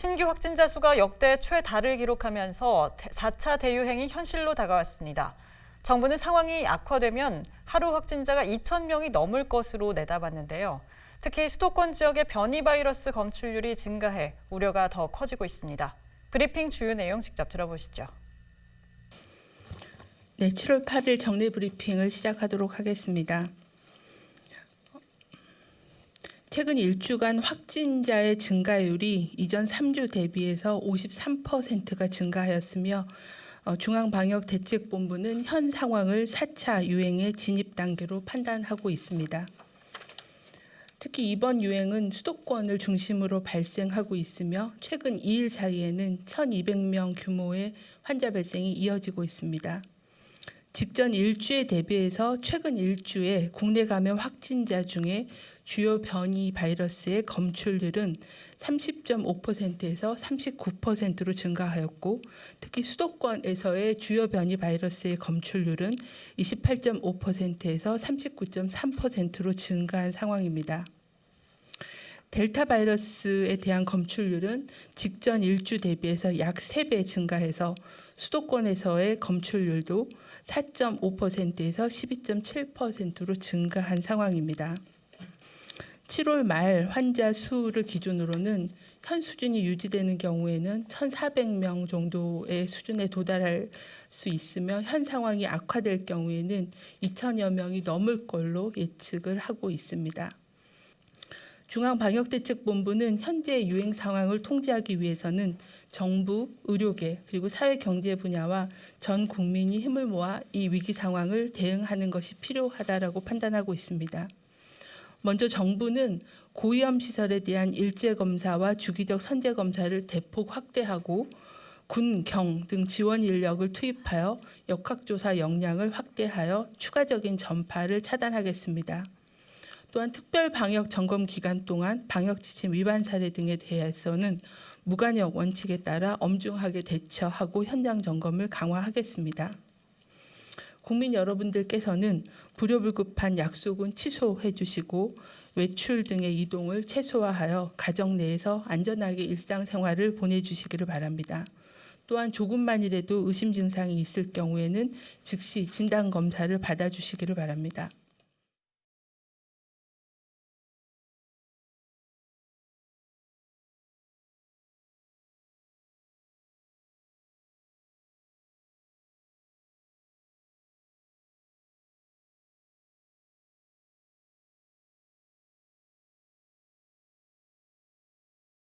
신규 확진자 수가 역대 최다를 기록하면서 4차 대유행이 현실로 다가왔습니다. 정부는 상황이 악화되면 하루 확진자가 2천 명이 넘을 것으로 내다봤는데요. 특히 수도권 지역의 변이 바이러스 검출률이 증가해 우려가 더 커지고 있습니다. 브리핑 주요 내용 직접 들어보시죠. 네, 7월 8일 정례 브리핑을 시작하도록 하겠습니다. 최근 일주간 확진자의 증가율이 이전 3주 대비해서 53%가 증가하였으며 어, 중앙방역대책본부는 현 상황을 4차 유행의 진입 단계로 판단하고 있습니다. 특히 이번 유행은 수도권을 중심으로 발생하고 있으며 최근 2일 사이에는 1,200명 규모의 환자 발생이 이어지고 있습니다. 직전 일주에 대비해서 최근 일주에 국내 감염 확진자 중에 주요 변이 바이러스의 검출률은 30.5%에서 39%로 증가하였고 특히 수도권에서의 주요 변이 바이러스의 검출률은 28.5%에서 39.3%로 증가한 상황입니다. 델타 바이러스에 대한 검출률은 직전 일주 대비해서 약 3배 증가해서 수도권에서의 검출률도 4.5%에서 12.7%로 증가한 상황입니다. 7월 말 환자 수를 기준으로는 현 수준이 유지되는 경우에는 1,400명 정도의 수준에 도달할 수 있으며 현 상황이 악화될 경우에는 2천여 명이 넘을 걸로 예측을 하고 있습니다. 중앙방역대책본부는 현재 유행 상황을 통제하기 위해서는 정부, 의료계 그리고 사회 경제 분야와 전 국민이 힘을 모아 이 위기 상황을 대응하는 것이 필요하다라고 판단하고 있습니다. 먼저 정부는 고위험 시설에 대한 일제 검사와 주기적 선제 검사를 대폭 확대하고 군, 경 등 지원 인력을 투입하여 역학조사 역량을 확대하여 추가적인 전파를 차단하겠습니다. 또한 특별 방역 점검 기간 동안 방역 지침 위반 사례 등에 대해서는 무관역 원칙에 따라 엄중하게 대처하고 현장 점검을 강화하겠습니다. 국민 여러분들께서는 불효불급한 약속은 취소해 주시고 외출 등의 이동을 최소화하여 가정 내에서 안전하게 일상생활을 보내주시기를 바랍니다. 또한 조금만이라도 의심 증상이 있을 경우에는 즉시 진단 검사를 받아주시기를 바랍니다.